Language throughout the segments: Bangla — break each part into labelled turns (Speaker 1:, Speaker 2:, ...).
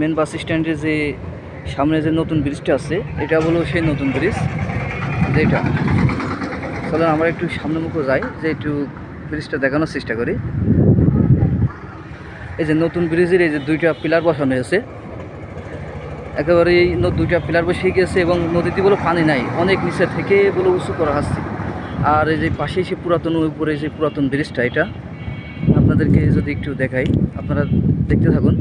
Speaker 1: মেন বাস স্ট্যান্ডে যে সামনে যে নতুন ব্রিজটা আছে, এটা হলো সেই নতুন ব্রিজ যেটা চলেন আমরা একটু সামনে মুখে যাই, যে একটু ব্রিজটা দেখানোর চেষ্টা করি। এই যে নতুন ব্রিজের এই যে দুইটা পিলার বসানো হয়েছে। একেবারে এই দুইটা পিলার বসে গেছে এবং নদীতে বলে পানি নাই, অনেক নিচে থেকে বলে উঁচু করা হচ্ছে আর এই যে পাশে সে পুরাতন, উপরে যে পুরাতন ব্রিজটা এটা, আপনাদেরকে যদি একটু দেখাই, আপনারা দেখতে থাকুন।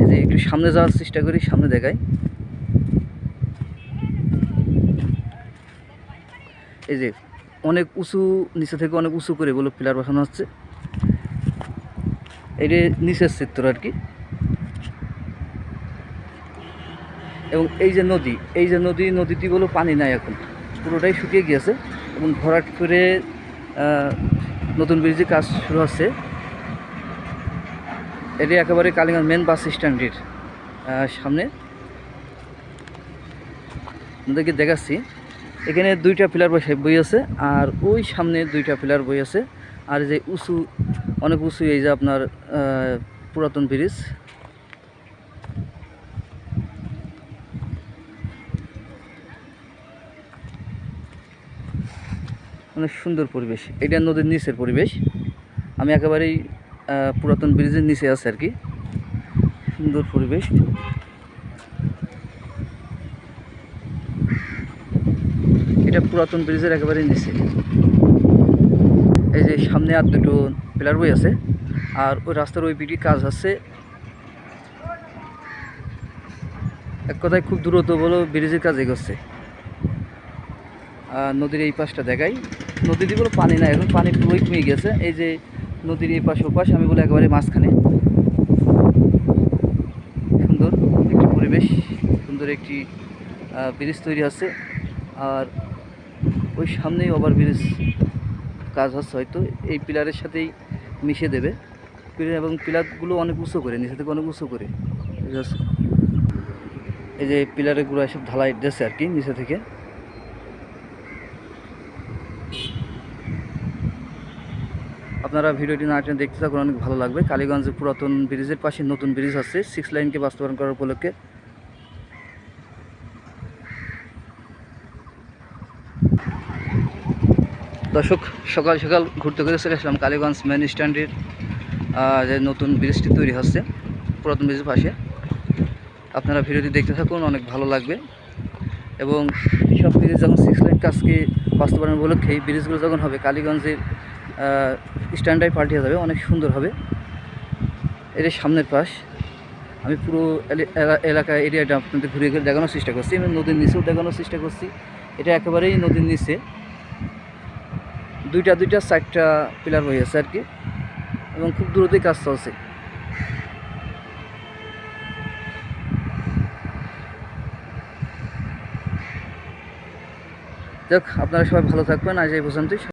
Speaker 1: এই যে একটু সামনে যাওয়ার চেষ্টা করি, সামনে দেখাই। এই যে অনেক উঁচু, নিচে থেকে অনেক উঁচু করে বলে পিলার বসানো হচ্ছে। এটা নিচের চিত্র আর কি। এবং এই যে নদী, এই যে নদী, নদীটি বলে পানি নাই এখন। পুরোটাই শুকিয়ে গিয়েছে এবং ভরাট করে নতুন ব্রিজে কাজ শুরু হচ্ছে। এটি একেবারে কালিগঞ্জ মেন বাস স্ট্যান্ডের আহ, সামনে। আপনাদেরকে দেখাচ্ছি। এখানে দুইটা পিলার বই আছে আর ওই সামনে দুইটা পিলার বই আছে। আর যে উঁচু অনেক উঁচু এই যে আপনার পুরাতন ব্রিজ অনেক সুন্দর পরিবেশ। এটা নদীর নিচের পরিবেশ। আমি একেবারেই পুরাতন ব্রিজের নিচে আছে আর কি। সুন্দর পরিবেশ। এটা পুরাতন ব্রিজের একেবারে নিচে। এই যে সামনে আর দুটো পিলার বই আছে, আর ওই রাস্তার ওই পিটি কাজ আছে। এক কথায় খুব দ্রুত বলো ব্রিজের কাজ এগোচ্ছে। আর নদীর এই পাশটা দেখাই। নদীতে বলো পানি নাই, এখন পানি পুরোই কমে গেছে। এই যে নদীর এই পাশ ও পাশ আমি বলে একেবারে মাঝখানে। সুন্দর একটি পরিবেশ, সুন্দর একটি ব্রিজ তৈরি আছে। আর ওই সামনেই ওভার ব্রিজ কাজ হচ্ছে হয়তো, এই পিলারের সাথেই মিশে দেবে। এবং পিলারগুলো অনেক উঁচু করে নিচে থেকে অনেক উঁচু করে। এই যে পিলারেরগুলো সব ঢালাই দিয়েছে আর কি, নিচে থেকে। আপনারা ভিডিওটি না টেনে দেখতে থাকুন, অনেক ভালো লাগবে। কালীগঞ্জের পুরাতন ব্রিজের পাশে নতুন ব্রিজ আছে সিক্স লাইনকে বাস্তবায়ন করার উপলক্ষে। দর্শক, সকাল সকাল ঘুরতে ঘুরতে চলে আসলাম কালীগঞ্জ মেন স্ট্যান্ডের যে নতুন ব্রিজটি তৈরি হচ্ছে, পুরাতন ব্রিজের পাশে। আপনারা ভিডিওটি দেখতে থাকুন, অনেক ভালো লাগবে। এবং সব ব্রিজ যখন সিক্স লাইন কাজকে বাস্তবায়ন উপলক্ষে এই ব্রিজগুলো যখন হবে, কালীগঞ্জের স্ট্যান্ডার্ড পাল্টে যাবে, অনেক সুন্দর হবে। এর সামনের পাশ, আমি পুরো এলে- এলা- এলাকা এরিয়াটা আপনাদের ঘুরে ঘুরে দেখানোর চেষ্টা করছি। আমি নদীর নিচেও দেখানোর চেষ্টা করছি। এটা একেবারেই নদীর নিচে। দুইটা দুইটা, চারটা পিলার আছে আর কি, এবং খুব দূরতেই কাজ চলছে। যাক, আপনারা সবাই ভালো থাকবেন। আজ এই পর্যন্তই।